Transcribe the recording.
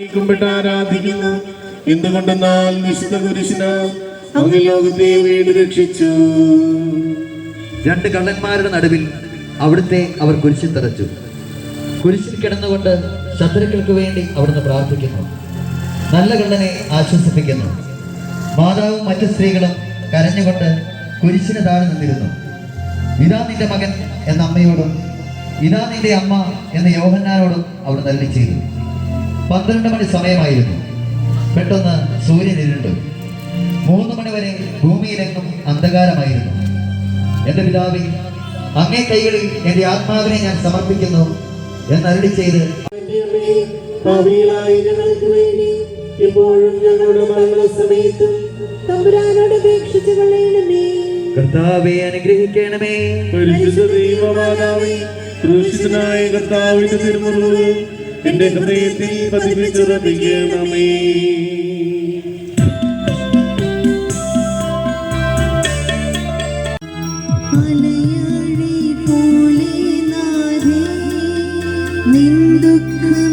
ആരാധിക്കുന്നു. എന്തുകൊണ്ടെന്നാൽ വിശുദ്ധ കുരിശിന് അങ്ങ് ലോകത്തെ വീട് രക്ഷിച്ചു. രണ്ട് കള്ളന്മാരുടെ നടുവിൽ അവിടുത്തെ അവർ കുരിശിൽ തറച്ചു. കുരിശിൽ കിടന്നുകൊണ്ട് ശത്രുക്കൾക്ക് വേണ്ടി അവിടുന്ന് പ്രാർത്ഥിക്കുന്നു. നല്ല കള്ളനെ ആശ്വസിപ്പിക്കുന്നു. മാതാവും മറ്റു സ്ത്രീകളും കരഞ്ഞുകൊണ്ട് കുരിശിന് താഴെ നിന്നിരുന്നു. ഇതാ നിന്റെ മകൻ എന്ന അമ്മയോടും ഇതാ നിന്റെ അമ്മ എന്ന യോഹന്നാനോടും അവർ നൽകി ചെയ്തു പന്ത്രണ്ട് മണി സമയമായിരുന്നു. പെട്ടെന്ന് സൂര്യൻ ഇരുണ്ടു. മൂന്ന് മണിവരെ ഭൂമിയിലെങ്ങും അന്ധകാരമായിരുന്നു. എന്റെ പിതാവേ അങ്ങേ കൈകളിൽ എന്റെ ആത്മാവിനെ ഞാൻ സമർപ്പിക്കുന്നു എന്നരുളി ചെയ്ത് ഇപ്പോഴും ഞങ്ങളുടെ മരണസമയത്തും തമ്പുരാനോട് അപേക്ഷിച്ചു കൊള്ളണമേ. കർത്താവെ അനുഗ്രഹിക്കണമേ. പരിശുദ്ധ ദൈവമാതാവേ ക്രൂശിതനായ കർത്താവിന്റെ തിരുമുറിവ് എന്റെ ഹൃദയത്തിൽ പതിപ്പിച്ചുറപ്പിക്കണമേ നിന്ദുഃഖം